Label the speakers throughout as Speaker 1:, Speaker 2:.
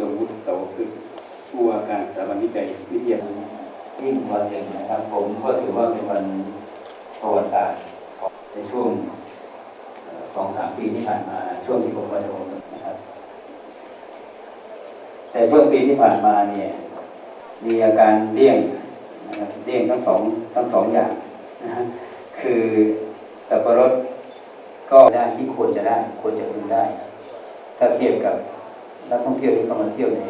Speaker 1: ยงวุฒิโตคือผู้ว่าการสถาบันวิจัยวิทยา
Speaker 2: ยิ่งวันหนึ่งนะครับผมก็ถือว่าเป็นวันประวัติศาสตร์ในช่วงสองสามปีที่ผ่านมาช่วงที่ผมมาดำรงนะครับ แต่ช่วงปีที่ผ่านมาเนี่ยมีอาการเลี่ยงเลี่ยงทั้งสองทั้งสองอย่างนะฮะคือสับปะรดก็ได้ที่ควรจะได้ควรจะพึงได้ ถ้าเทียบกับ นักท่องเที่ยวที่เข้ามาเที่ยวใน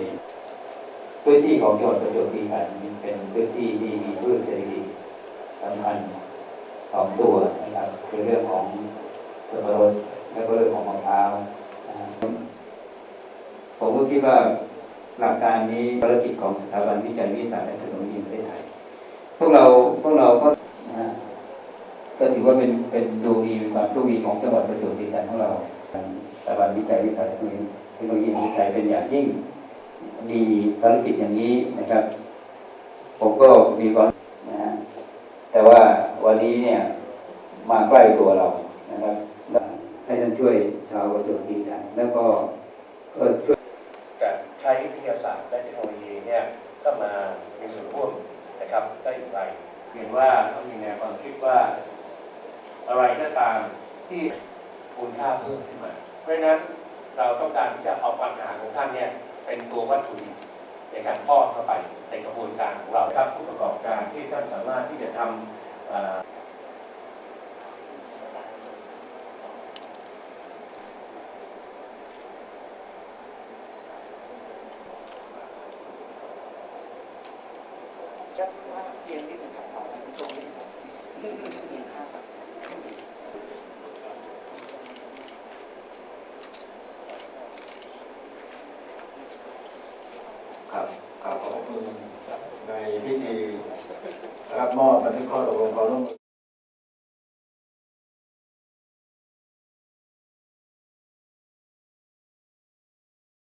Speaker 2: พื้นที่ของจังหวัดประจวบคีรีขันธ์เป็นพื้นที่ที่มีพืชเศรษฐกิจสำคัญสองตัวนะครับคือเรื่องของสับปะรดและก็เรื่องของมะพร้าวผมก็คิดว่าหลักการนี้ภารกิจของสถาบันวิจัยวิทยาศาสตร์และเทคโนโลยีประเทศไทยพวกเราพวกเราก็ก็ถือว่าเป็นเป็นดวงดีเป็นความโชคดีของจังหวัดประจวบคีรีขันธ์ของเรา สถาบันวิจัยวิทยาศาสตร์เทคโนโลยีแห่งประเทศไทยเป็นอย่างยิ่ง มีภารกิจอย่างนี้นะครับ ผมก็มีความนะฮะแต่ว่าวันนี้เนี่ยมาใกล้ตัวเรานะครับให้ท่านช่วยชาวประจวบคีรีขันธ์แล้วก็ก็ช่วย
Speaker 3: การใช้วิทยาศาสตร์และเทคโนโลยีเนี่ยเข้ามามีส่วนร่วมนะครับได้อย่างไรเห็นว่าเขามีแนวความคิดว่าอะไรก็ตามที่ คุณค่าเพิ่มขึ้นมา เพราะฉะนั้นเราต้องการที่จะเอาปัญหาของท่านเนี่ยเป็นตัววัตถุดิบในการทอดเข้าไปในกระบวนการของเราครับผู้ประกอบการที่ท่านสามารถที่จะทำเอ่อ
Speaker 4: จะว่าเรียนนิดหนึ่งครับต่อไปตรงนี้ครับเรียนครับ
Speaker 5: ครับ ครับขอบคุณในพิธีรับมอบบันทึกข้อตกลงความร่วมมือ